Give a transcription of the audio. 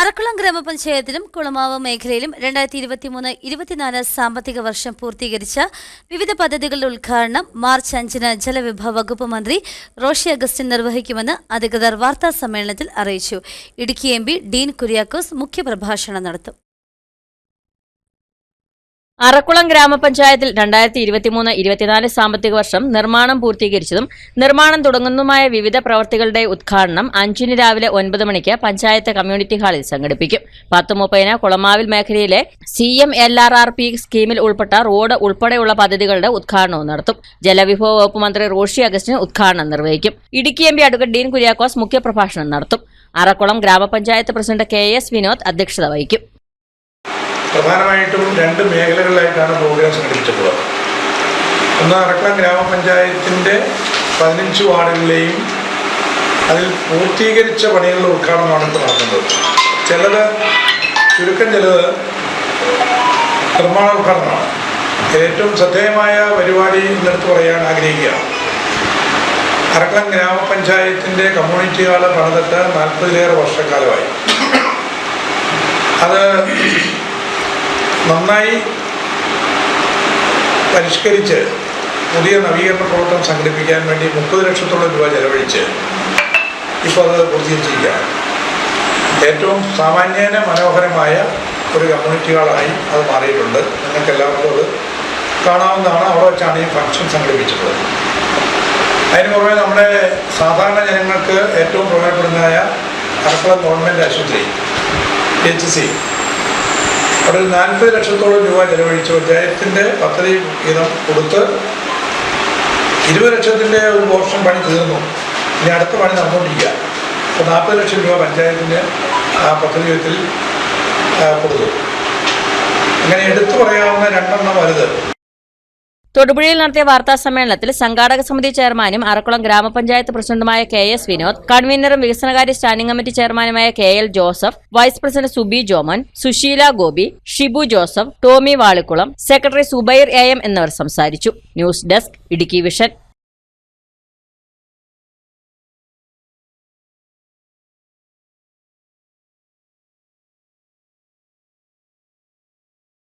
അറക്കുളം ഗ്രാമപഞ്ചായത്തിലും കുളമാവ് മേഖലയിലും രണ്ടായിരത്തി ഇരുപത്തിമൂന്ന് ഇരുപത്തിനാല് സാമ്പത്തിക വർഷം പൂർത്തീകരിച്ച വിവിധ പദ്ധതികളുടെ ഉദ്ഘാടനം മാർച്ച് അഞ്ചിന് ജലവിഭവ വകുപ്പ് മന്ത്രി റോഷി അഗസ്റ്റിൻ നിർവഹിക്കുമെന്ന് അധികൃതർ വാർത്താ സമ്മേളനത്തിൽ അറിയിച്ചു. ഇടുക്കി എം ഡീൻ കുര്യാക്കോസ് മുഖ്യപ്രഭാഷണം നടത്തും. അറക്കുളം ഗ്രാമപഞ്ചായത്തിൽ രണ്ടായിരത്തി ഇരുപത്തിമൂന്ന് ഇരുപത്തിനാല് സാമ്പത്തിക വർഷം നിർമ്മാണം പൂർത്തീകരിച്ചതും നിർമ്മാണം തുടങ്ങുന്നതുമായ വിവിധ പ്രവൃത്തികളുടെ ഉദ്ഘാടനം അഞ്ചിന് രാവിലെ ഒൻപത് മണിക്ക് പഞ്ചായത്ത് കമ്മ്യൂണിറ്റി ഹാളിൽ സംഘടിപ്പിക്കും. പത്ത് മുപ്പതിന് കുളമാവിൽ മേഖലയിലെ C M L R R P സ്കീമിൽ ഉൾപ്പെട്ട റോഡ് ഉൾപ്പെടെയുള്ള പദ്ധതികളുടെ ഉദ്ഘാടനവും നടത്തും. ജലവിഭവ വകുപ്പ് മന്ത്രി റോഷി അഗസ്റ്റിന് ഉദ്ഘാടനം നിർവഹിക്കും. Idukki M P advocate Dean Kuriakose മുഖ്യപ്രഭാഷണം നടത്തും. അറക്കുളം ഗ്രാമപഞ്ചായത്ത് പ്രസിഡന്റ് കെ എസ് വിനോദ് അധ്യക്ഷത വഹിക്കും. പ്രധാനമായിട്ടും രണ്ട് മേഖലകളിലായിട്ടാണ് പ്രോഗ്രാം സംഘടിപ്പിച്ചിട്ടുള്ളത് ഒന്ന് അറക്കളം ഗ്രാമപഞ്ചായത്തിന്റെ പതിനഞ്ച് വാർഡുകളിലെയും അതിൽ പൂർത്തീകരിച്ച പണികളുടെ ഉദ്ഘാടനമാണ് ഇപ്പോൾ നടക്കുന്നത്. ചിലത് ചുരുക്കം ചിലത് നിർമ്മാണ ഉദ്ഘാടനമാണ്. ഏറ്റവും ശ്രദ്ധേയമായ പരിപാടി എന്നെടുത്ത് പറയാൻ ആഗ്രഹിക്കുകയാണ് അറക്കളം ഗ്രാമപഞ്ചായത്തിന്റെ കമ്മ്യൂണിറ്റി ഹാൾ പണിതിട്ട് നാൽപ്പതിലേറെ വർഷക്കാലമായി. അത് നന്നായി പരിഷ്കരിച്ച് പുതിയ നവീകരണ പ്രവർത്തനം സംഘടിപ്പിക്കാൻ വേണ്ടി മുപ്പത് ലക്ഷത്തോളം രൂപ ചെലവഴിച്ച് ഇപ്പോൾ അത് പൂർത്തീകരിച്ചിരിക്കുകയാണ്. ഏറ്റവും സാമാന്യേന മനോഹരമായ ഒരു കമ്മ്യൂണിറ്റി ഹാളായി അത് മാറിയിട്ടുണ്ട്. നിങ്ങൾക്ക് എല്ലാവർക്കും അത് കാണാവുന്നതാണ്. അവിടെ വെച്ചാണ് ഈ ഫംഗ്ഷൻ സംഘടിപ്പിച്ചിട്ടുള്ളത്. അതിന് പുറമെ നമ്മുടെ സാധാരണ ജനങ്ങൾക്ക് ഏറ്റവും പ്രയോജനപ്പെടുന്നതായ അടുക്കള ഗവൺമെന്റ് ആശുപത്രി എച്ച് സി അവിടെ ഒരു നാൽപ്പത് ലക്ഷത്തോളം രൂപ ചെലവഴിച്ച്. പഞ്ചായത്തിന്റെ പദ്ധതി വീതം കൊടുത്ത് ഇരുപത് ലക്ഷത്തിന്റെ ഒരു പോർഷൻ പണി തീർന്നു. ഇനി അടുത്ത പണി നടന്നുകൊണ്ടിരിക്കുക. അപ്പോൾ നാൽപ്പത് ലക്ഷം രൂപ പഞ്ചായത്തിന്റെ ആ പദ്ധതി വിധത്തിൽ കൊടുത്തു. അങ്ങനെ എടുത്തു പറയാവുന്ന രണ്ടെണ്ണം വലുത്. തൊടുപുഴയിൽ നടത്തിയ വാർത്താ സമ്മേളനത്തിൽ സംഘാടക സമിതി ചെയർമാനും അറക്കുളം ഗ്രാമപഞ്ചായത്ത് പ്രസിഡന്റുമായ കെ എസ് വിനോദ് കൺവീനറും വികസനകാര്യ സ്റ്റാൻഡിംഗ് കമ്മിറ്റി ചെയർമാനുമായ K L Joseph vice president Subi Joman Susheela Gopi Shibu Joseph Tomy Valikkulam secretary Subair A M എന്നിവർ സംസാരിച്ചു. News desk Idukki vision.